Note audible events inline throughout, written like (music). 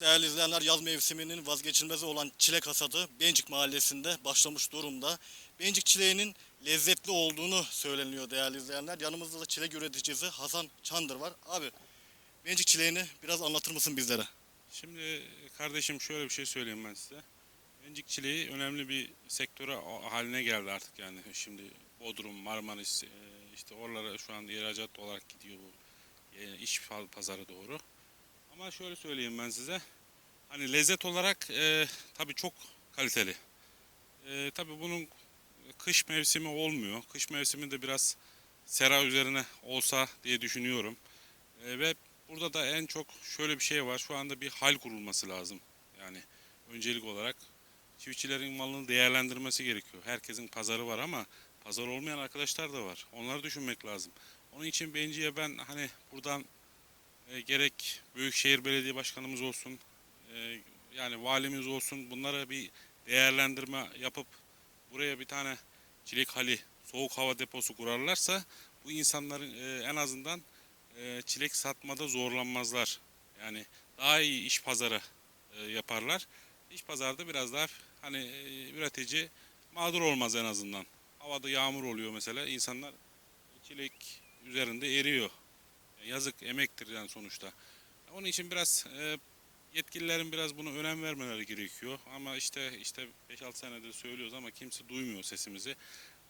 Değerli izleyenler yaz mevsiminin vazgeçilmezi olan çilek hasadı Bencik mahallesinde başlamış durumda. Bencik çileğinin lezzetli olduğunu söyleniyor değerli izleyenler. Yanımızda da çilek üreticisi Hasan Çandır var. Abi Bencik çileğini biraz anlatır mısın bizlere? Şimdi kardeşim şöyle bir şey söyleyeyim ben size. Bencikçiliği önemli bir sektöre haline geldi artık yani. Şimdi Bodrum, Marmaris, e, işte oralara şu an ihracat olarak gidiyor bu e, iş pazarı doğru. Ama şöyle söyleyeyim ben size. Hani lezzet olarak e, tabii çok kaliteli. E, tabii bunun kış mevsimi olmuyor. Kış mevsimi de biraz sera üzerine olsa diye düşünüyorum. E, ve burada da en çok şöyle bir şey var. Şu anda bir hal kurulması lazım. Yani öncelik olarak çiftçilerin malını değerlendirmesi gerekiyor. Herkesin pazarı var ama pazar olmayan arkadaşlar da var. Onları düşünmek lazım. Onun için Benci'ye ben hani buradan e, gerek Büyükşehir Belediye Başkanımız olsun, e, yani valimiz olsun bunlara bir değerlendirme yapıp buraya bir tane çilek hali, soğuk hava deposu kurarlarsa bu insanların e, en azından e, çilek satmada zorlanmazlar. Yani daha iyi iş pazarı yaparlar. İş pazarda biraz daha hani üretici mağdur olmaz en azından. Havada yağmur oluyor mesela insanlar çilek üzerinde eriyor. Yazık emektir yani sonuçta. Onun için biraz e, yetkililerin biraz buna önem vermeleri gerekiyor. Ama işte işte 5-6 senedir söylüyoruz ama kimse duymuyor sesimizi.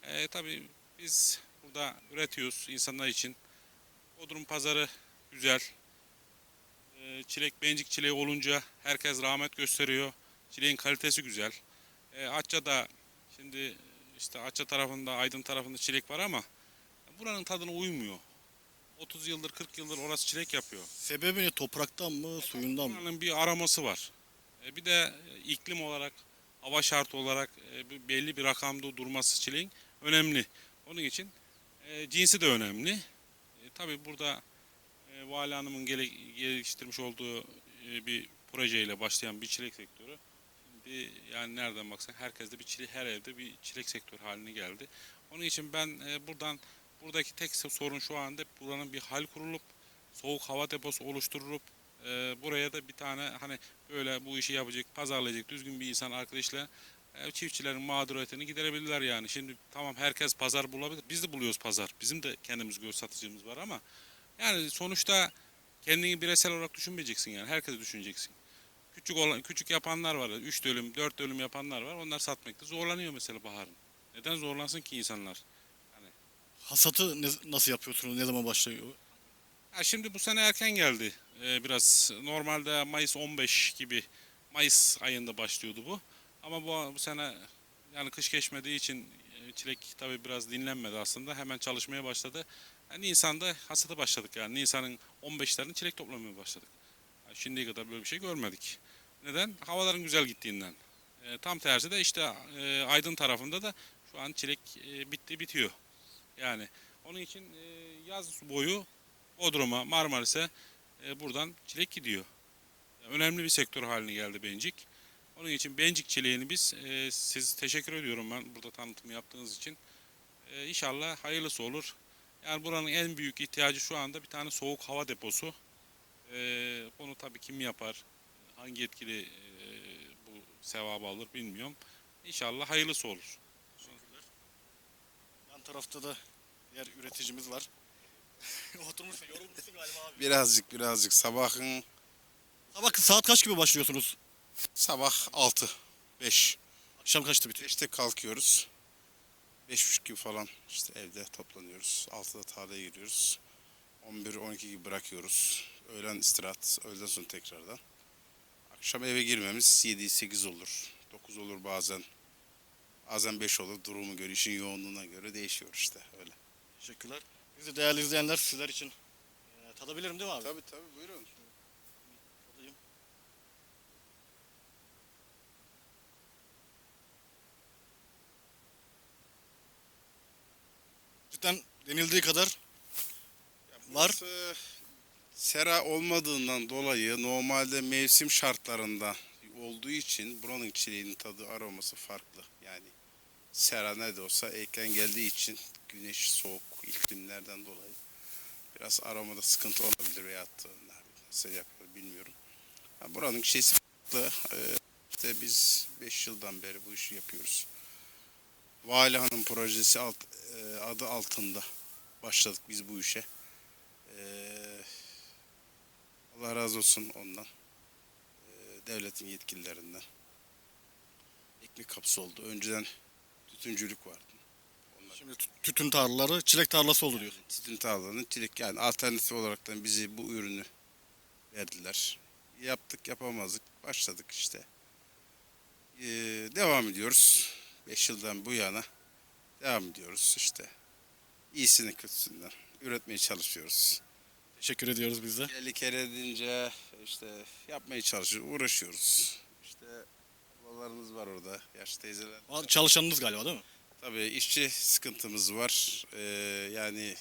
E, tabii biz burada üretiyoruz insanlar için. Bodrum pazarı güzel. E, çilek bencik çileği olunca herkes rahmet gösteriyor. Çileğin kalitesi güzel. E, Atça'da şimdi işte Atça tarafında Aydın tarafında çilek var ama buranın tadına uymuyor. 30 yıldır 40 yıldır orası çilek yapıyor. Sebebi ne? Topraktan mı, suyundan mı? Buranın bir araması var. E, bir de iklim olarak, hava şartı olarak e, bir belli bir rakamda durması çileğin önemli. Onun için e, cinsi de önemli. E, tabii burada e, Vali Hanım'ın gele- geliştirmiş olduğu e, bir projeyle başlayan bir çilek sektörü. Şimdi yani nereden baksan herkeste bir çilek, her evde bir çilek sektörü haline geldi. Onun için ben e, buradan buradaki tek sorun şu anda buranın bir hal kurulup soğuk hava deposu oluşturulup e, buraya da bir tane hani böyle bu işi yapacak, pazarlayacak düzgün bir insan arkadaşla e, çiftçilerin mağduriyetini giderebilirler yani. Şimdi tamam herkes pazar bulabilir. Biz de buluyoruz pazar. Bizim de kendimiz göz satıcımız var ama yani sonuçta kendini bireysel olarak düşünmeyeceksin yani. Herkesi düşüneceksin. Küçük olan küçük yapanlar var. 3 dönüm, 4 dönüm yapanlar var. Onlar satmakta zorlanıyor mesela baharın. Neden zorlansın ki insanlar? Hasatı ne- nasıl yapıyorsunuz? Ne zaman başlıyor? Ya şimdi bu sene erken geldi. Ee, biraz normalde Mayıs 15 gibi Mayıs ayında başlıyordu bu. Ama bu, bu sene yani kış geçmediği için e, çilek tabii biraz dinlenmedi aslında. Hemen çalışmaya başladı. Yani Nisan'da hasata başladık yani. Nisan'ın 15'lerini çilek toplamaya başladık. Yani şimdiye kadar böyle bir şey görmedik. Neden? Havaların güzel gittiğinden. E, tam tersi de işte e, Aydın tarafında da şu an çilek e, bitti bitiyor. Yani onun için e, yaz boyu Bodrum'a, Marmaris'e e, buradan çilek gidiyor. Yani önemli bir sektör haline geldi Bencik. Onun için Bencik çileğini biz e, siz teşekkür ediyorum ben burada tanıtım yaptığınız için. E, inşallah hayırlısı olur. Yani buranın en büyük ihtiyacı şu anda bir tane soğuk hava deposu. E, bunu tabii kim yapar, hangi yetkili e, bu sevabı alır bilmiyorum. İnşallah hayırlısı olur. Tarafta da diğer üreticimiz var. (laughs) Oturmuşsun, yorulmuşsun galiba abi. Birazcık birazcık sabahın Sabah saat kaç gibi başlıyorsunuz? sabah 6 5 Akşam kaçta bitiyor? 5'te kalkıyoruz. 5.30 gibi falan işte evde toplanıyoruz. 6'da tarlaya giriyoruz. 11-12 gibi bırakıyoruz. Öğlen istirahat, öğleden sonra tekrardan. Akşam eve girmemiz 7-8 olur. 9 olur bazen. Bazen 5 olur. Durumu göre, işin yoğunluğuna göre değişiyor işte öyle. Teşekkürler. Biz de değerli izleyenler sizler için e, tadabilirim değil mi abi? Tabii tabii buyurun. Tadayım. Cidden denildiği kadar Var. Burası sera olmadığından dolayı normalde mevsim şartlarında olduğu için buranın çileğinin tadı aroması farklı. Yani sera ne olsa erken geldiği için güneş soğuk iklimlerden dolayı biraz aromada sıkıntı olabilir da nasıl bilmiyorum. Ha, buranın şeysi farklı. Ee, işte biz 5 yıldan beri bu işi yapıyoruz. Vali Hanım projesi alt, e, adı altında başladık biz bu işe. Ee, Allah razı olsun ondan. Ee, devletin yetkililerinden. Ekmek kapısı oldu. Önceden tütüncülük vardı. Onlar Şimdi tü- tütün tarlaları çilek tarlası olur diyor. Tütün tarlalarının çilek yani alternatif olaraktan bizi bu ürünü verdiler. Yaptık yapamazdık. Başladık işte. Ee, devam ediyoruz. 5 yıldan bu yana devam ediyoruz işte. İyisini kötüsünden üretmeye çalışıyoruz. Teşekkür ediyoruz biz de. 50 kere edince işte yapmaya çalışıyoruz, uğraşıyoruz. İşte ablalarımız var orada, yaşlı teyzeler. Var- Çalışanınız galiba değil mi? Tabii işçi sıkıntımız var. Ee, yani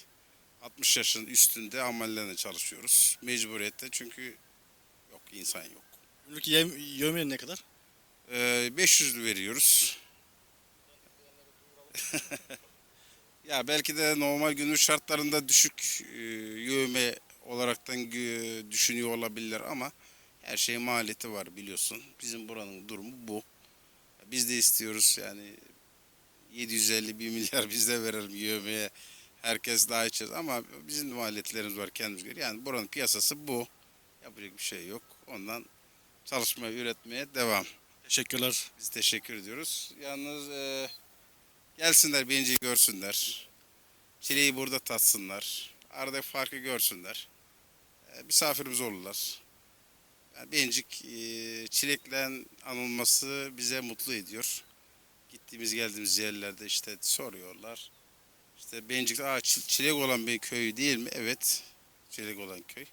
60 yaşın üstünde amellerle çalışıyoruz. Mecburiyette çünkü yok insan yok. Günlük yem, yemeği ne kadar? Ee, 500 veriyoruz. (laughs) ya belki de normal günlük şartlarında düşük e, yövme olaraktan gö- düşünüyor olabilirler ama her şeyin maliyeti var biliyorsun. Bizim buranın durumu bu. Biz de istiyoruz yani 750 bir milyar (laughs) biz de verelim yövmeye. Herkes daha içeceğiz ama bizim maliyetlerimiz var kendimiz göre. Yani buranın piyasası bu. Yapacak bir şey yok. Ondan çalışmaya, üretmeye devam. Teşekkürler. Biz teşekkür ediyoruz. Yalnız e, gelsinler Benci'yi görsünler. Çileği burada tatsınlar. Aradaki farkı görsünler. E, misafirimiz olurlar. Bencik e, çilekle anılması bize mutlu ediyor. Gittiğimiz geldiğimiz yerlerde işte soruyorlar. İşte Bencik Aa, çi- çilek olan bir köy değil mi? Evet. Çilek olan köy.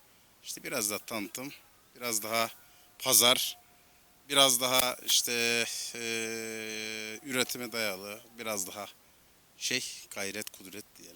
İşte biraz daha tanıtım, biraz daha pazar, biraz daha işte eee, üretime dayalı, biraz daha şey gayret kudret diyelim.